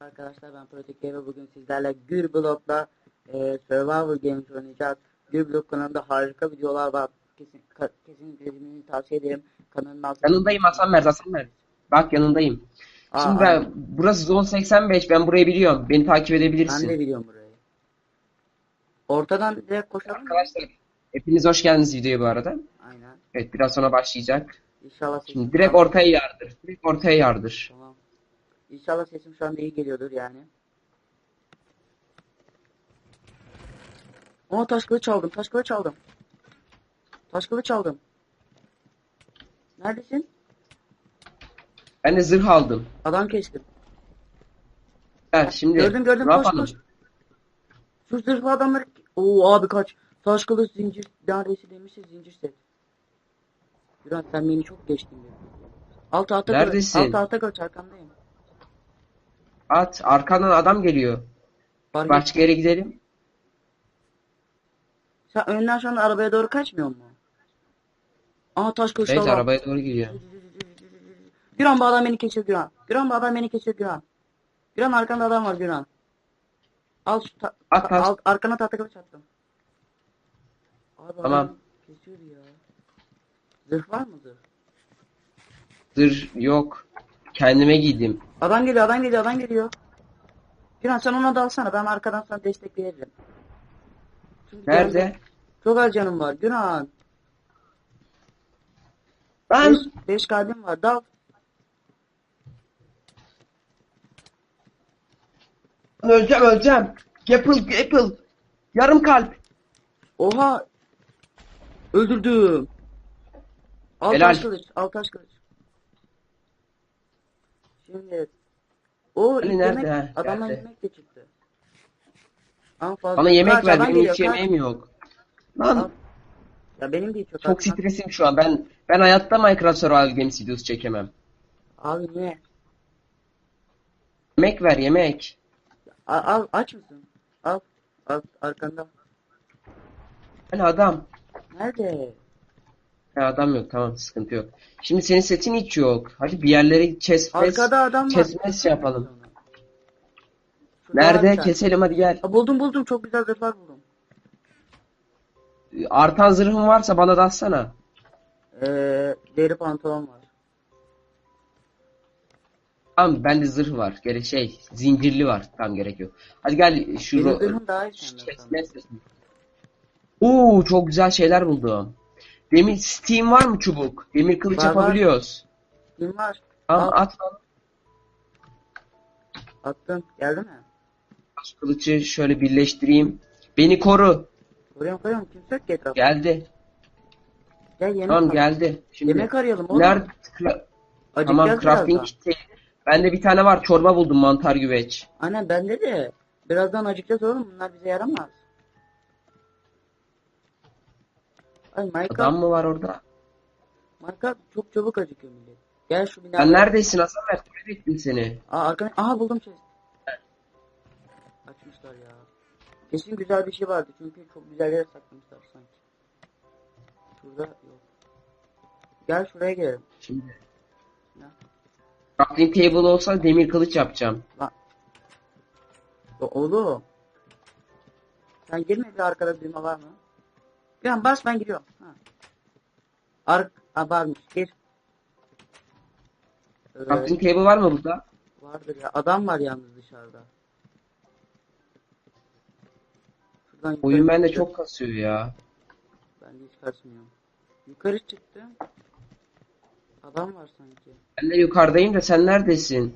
Arkadaşlar ben Pratik ve bugün sizlerle Gür Blok'la e, Survival Games oynayacağız. Gür Blok kanalında harika videolar var. Kesin, ka, kesinlikle izlemenizi tavsiye ederim. Kanalın altında. Yanındayım Hasan Mert, Hasan Mert. Bak yanındayım. Aa, Şimdi ben, burası zone 85, ben burayı biliyorum. Beni takip ben edebilirsin. de biliyorum burayı. Ortadan direkt koşalım mı? Arkadaşlar, hepiniz hoş geldiniz videoya bu arada. Aynen. Evet, biraz sonra başlayacak. İnşallah Şimdi direkt ortaya yardır. Direkt ortaya yardır. Tamam. İnşallah sesim şu anda iyi geliyordur yani. Aa taş kılıç aldım. Taş kılıç aldım. Taş kılıç aldım. Neredesin? Ben de zırh aldım. Adam kestim. Gel şimdi. Gördüm gördüm koş yapalım? koş. Şu zırhlı adamları... Oo abi kaç. Taş kılıç zincir. Neredeyse demişsin zincir set. Güran sen beni çok geçtin ya. Alt kaç. Neredesin? Alt alta kaç arkandayım. At, arkandan adam geliyor. Fark Başka yere gidelim. Sen önden şu anda arabaya doğru kaçmıyor mu? Aa taş kılıç Evet, adam. arabaya doğru gidiyor. Güran bu adam beni kesiyor Güran. Güran bu adam beni kesiyor Güran. Güran arkanda adam var Güran. Al şu ta- At, ta- at. al, arkana tahta kılıç attım. Abi Tamam. adam kesiyor ya. Zırh var mı zırh? Zırh yok. Kendime giydim. Adam geliyor adam geliyor adam geliyor. Güran sen ona da alsana ben arkadan sana destek veririm. Çünkü Nerede? canım- Çok az canım var Güran. Ben 5 kalbim var dal. öleceğim öleceğim. Apple, Apple. Yarım kalp. Oha. Öldürdüm. Al Helal. taş kılıç. Al taş kılıç. Şimdi. O Hani ilk nerede? yemek, Ha, adamdan nerede? yemek de çıktı. Fazla. Bana yemek Kaç, ver, adam benim geliyor, hiç kaç. yemeğim yok. Lan Ya benim değil çok. çok az. stresim şu an. Ben ben hayatta Minecraft Survival Games videosu çekemem. Abi niye? Yemek ver, yemek. Al, al aç mısın? Al. Al arkanda. Hani adam. Nerede? Ha, adam yok, tamam sıkıntı yok. Şimdi senin setin hiç yok. Hadi bir yerlere chest Arkada adam var. kesmez şey yapalım. Şurada var bir Nerede? tane. Keselim hadi gel. Ha, buldum buldum çok güzel zırhlar buldum. Artan zırhın varsa bana da atsana. Ee, deri pantolon var. Tamam bende zırh var. Gerek şey zincirli var. Tamam gerek yok. Hadi gel şu Benim ro- zırhım daha iyi şu senden kesme sanırım. sesini. Oo çok güzel şeyler buldum. Demir Steam var mı çubuk? Demir kılıç Var, var. yapabiliyoruz. Kim var? Tamam Al. at lan. Attın. Geldi mi? Şu kılıcı şöyle birleştireyim. Beni koru. Koruyorum koruyorum. Kimse yok ki etrafta. Geldi. Gel yemek Tamam geldi. Şimdi Yemek arayalım oğlum. nerede? Acıkacağız tamam birazdan. crafting kiti. Bende bir tane var. Çorba buldum mantar güveç. Aynen bende de. Birazdan acıkacağız oğlum. Bunlar bize yaramaz. Ay Minecraft, Adam mı var orada? Minecraft çok çabuk acıkıyor millet. Gel şu binaya. Sen neredesin Hasan Mert? Kaybettim seni. Aa arkana. Aha buldum chest. Açmışlar ya. Kesin güzel bir şey vardı çünkü çok güzel yere saklamışlar sanki. Şurada yok. Gel şuraya gelelim. Şimdi. Ne? Crafting table olsa demir kılıç yapacağım. O, oğlum. Sen girme bir arkada düğme var mı? Bir an bas ben giriyorum. Ha. Ar ha, varmış gir. Ee, Crafting table var mı burada? vardır ya. Adam var yalnız dışarıda. Şuradan Oyun bende çıktım. çok kasıyor ya. Ben de hiç kaçmıyorum. Yukarı çıktım. Adam var sanki. Ben de yukarıdayım da sen neredesin?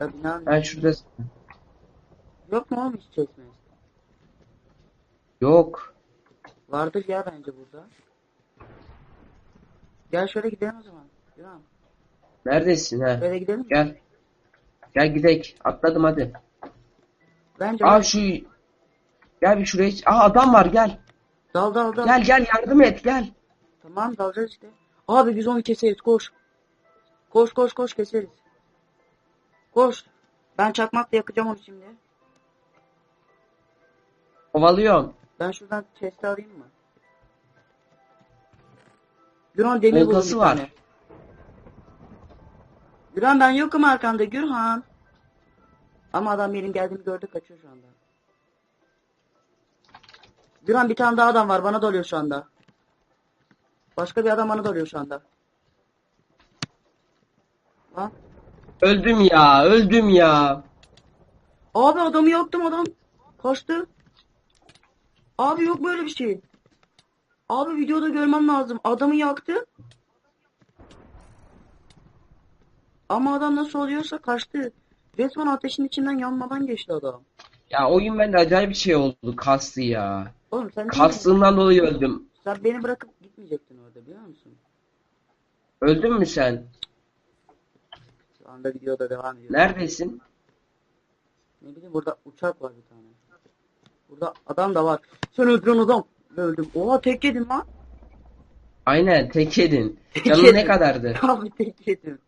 Ya binanın Ben şurada... Yok mu oğlum hiç çekmez? Yok. Vardır ya bence burada. Gel şöyle gidelim o zaman. Yunan. Neredesin ha? Şöyle gidelim mi? Gel. Gel gidek. Atladım hadi. Bence Aa şu... Gel bir şuraya... Aa adam var gel. Dal dal dal. Gel gel yardım et gel. Tamam dalacağız işte. Abi biz onu keseriz koş. Koş koş koş keseriz. Koş. Ben çakmakla yakacağım onu şimdi. Kovalıyorum. Ben şuradan chest'i alayım mı? Gürhan demir buldum Oltası bir var. tane. Gürhan ben yokum arkanda Gürhan. Ama adam benim geldiğimi gördü kaçıyor şu anda. Duran bir tane daha adam var bana doluyor şu anda. Başka bir adam bana doluyor şu anda. Lan. Öldüm ya, öldüm ya. Abi adamı yaktım adam. Kaçtı. Abi yok böyle bir şey. Abi videoda görmem lazım. Adamı yaktı. Ama adam nasıl oluyorsa kaçtı. Resmen ateşin içinden yanmadan geçti adam. Ya oyun bende acayip bir şey oldu. Kastı ya. Oğlum sen, Kastığından dolayı öldüm. sen beni bırakıp gitmeyecektin orada biliyor musun? Öldün mü sen? Şu anda videoda devam ediyor. Neredesin? Ne bileyim burada uçak var bir tane. Burada adam da var. Sen öldüren adam. Öldüm. Oha tek yedim lan. Aynen tek yedin. Tek Canın yedim. ne kadardı? Abi tek yedim.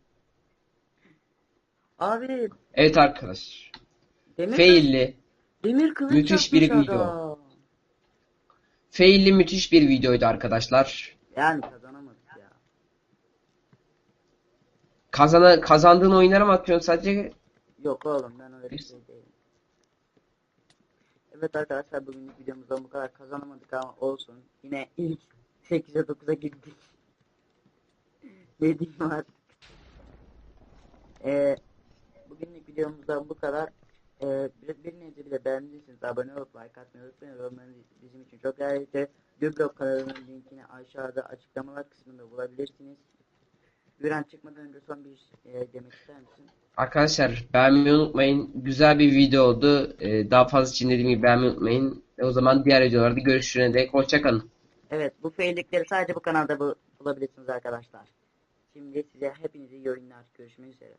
Abi Evet arkadaş. demir, Failli. demir kılıç Müthiş bir yapmış video. adam. Failli müthiş bir videoydu arkadaşlar. Yani kazanamadık ya. Kazana, kazandığın oyunlara mı atıyorsun sadece? Yok oğlum ben öyle bir şey değilim. Evet arkadaşlar bugünlük videomuzdan bu kadar kazanamadık ama olsun. Yine ilk 8'e 9'a girdik. ne diyeyim artık. Ee, bugünlük videomuzdan bu kadar. Ee, bir, bile beğendiyseniz abone olup like atmayı unutmayın. Yorumlarınız bizim için çok değerli. Güblog kanalının linkini aşağıda açıklamalar kısmında bulabilirsiniz. Güren çıkmadan önce son bir e, demek ister misin? Arkadaşlar beğenmeyi unutmayın. Güzel bir video oldu. Ee, daha fazla için dediğim gibi beğenmeyi unutmayın. E, o zaman diğer videolarda görüşürüne dek hoşçakalın. Evet bu faillikleri sadece bu kanalda bu- bulabilirsiniz arkadaşlar. Şimdi size hepinize iyi oyunlar. Görüşmek üzere.